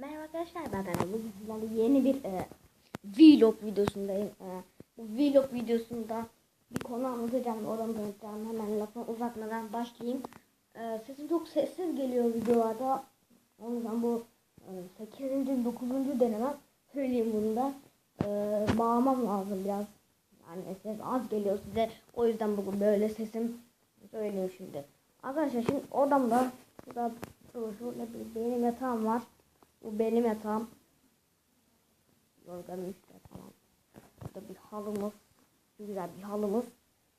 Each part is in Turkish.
Merhaba arkadaşlar ben Daniel. Bugün yeni bir e, vlog videosundayım. E, bu vlog videosunda bir konu anlatacağım. Oranı tanıtacağım. Hemen lafı uzatmadan başlayayım. E, sesim çok sessiz geliyor videolarda. O yüzden bu e, 8. 9. denemem. Söyleyeyim bunu da. E, bağlamam lazım biraz. Yani ses az geliyor size. O yüzden bugün böyle sesim söyleyeyim şimdi. Arkadaşlar şimdi odamda burada şurada bir benim yatağım var. Bu benim yatağım. Yorganın üstü tamam. Burada bir halımız. Güzel bir halımız.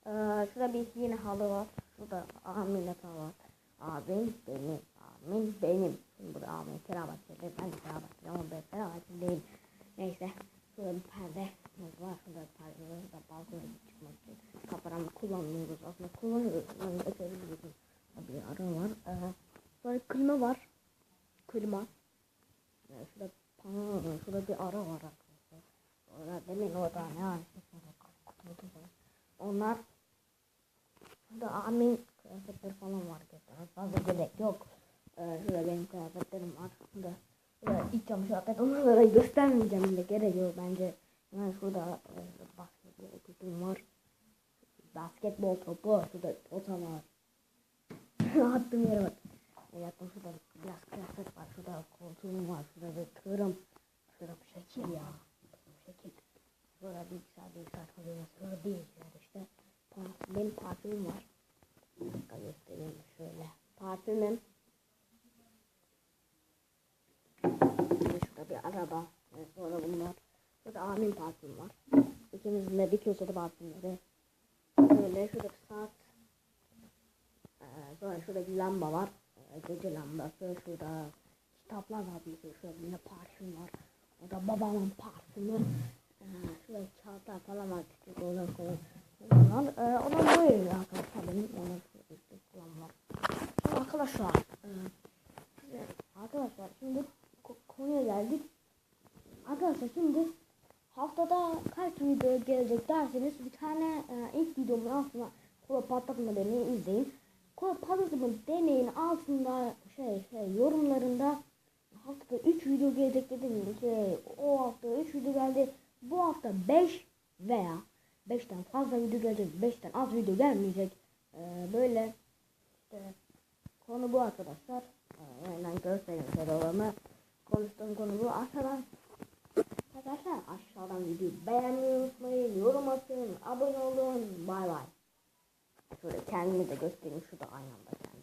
Ee, şurada bir yine halı var. Şurada amin yatağı var. Abim benim. Amin benim. Şimdi burada amin Fenerbahçe'de. Ben de Fenerbahçe'de ama ben Fenerbahçe değil. Neyse. Şurada bir perde var. Şurada bir perde var. Şurada balkona çıkmak için. Kaparanı kullanmıyoruz. Aslında kullanıyoruz. Yani açabiliyoruz. Bir ara var. Ee, sonra klima var. Klima. Ya şurada pano, şurada bir ara var arkadaşlar. Orada demin orada ne var? Onlar şurada amin kıyafetleri falan var arkadaşlar. Fazla gerek yok. Ee, şurada benim kıyafetlerim var. Şurada, şurada iç çamaşır kıyafet. Onları da göstermeyeceğim bile gerek yok bence. Yani şurada e, basketbol kutum var. Basketbol topu. Şurada pota var. Attığım yere bak. Yattım şurada biraz kıyafet var. Şurada koltuğum var. Şurada bir tığırım. Şurada bir şekil ya. Bir şekil. Şurada bilgisayar bilgisayar kalıyor. Şurada bilgisayar işte. Benim parfümüm var. Bir dakika göstereyim şöyle. Parfümüm. Şurada bir araba. Sonra bunlar. Şurada Amin parfüm var. İkimizin de bir köşede parfümleri. Böyle şurada bir saat. Ee, sonra şurada bir lamba var. Ee, gece lambası. Şurada kitaplar var. Bir. Şurada yine parfüm var. O da babamın parfümü. Ee, şurada kağıtlar falan var. Küçük oradan koyun. Onlar, ee, onlar böyle arkadaşlar benim. Onlar şurada işte falan var. Şimdi arkadaşlar. ee, arkadaşlar şimdi ko- konuya geldik. Arkadaşlar şimdi haftada kaç video gelecek derseniz bir tane e, ilk videomun altına kola patlatma deneyi izleyin. Kola patlatma deneyin altında şey şey yorumlarında haftada 3 video gelecek dedim ki o hafta 3 video geldi. Bu hafta 5 veya 5'ten fazla video gelecek. 5'ten az video gelmeyecek. E, böyle işte konu bu arkadaşlar. E, yani göstereyim sorularımı. Konuştuğum konu bu. Arkadan Arkadaşlar aşağıdan videoyu beğenmeyi unutmayın, yorum atın, abone olun, bay bay. Şöyle kendimi de göstereyim şurada aynı anda kendimi.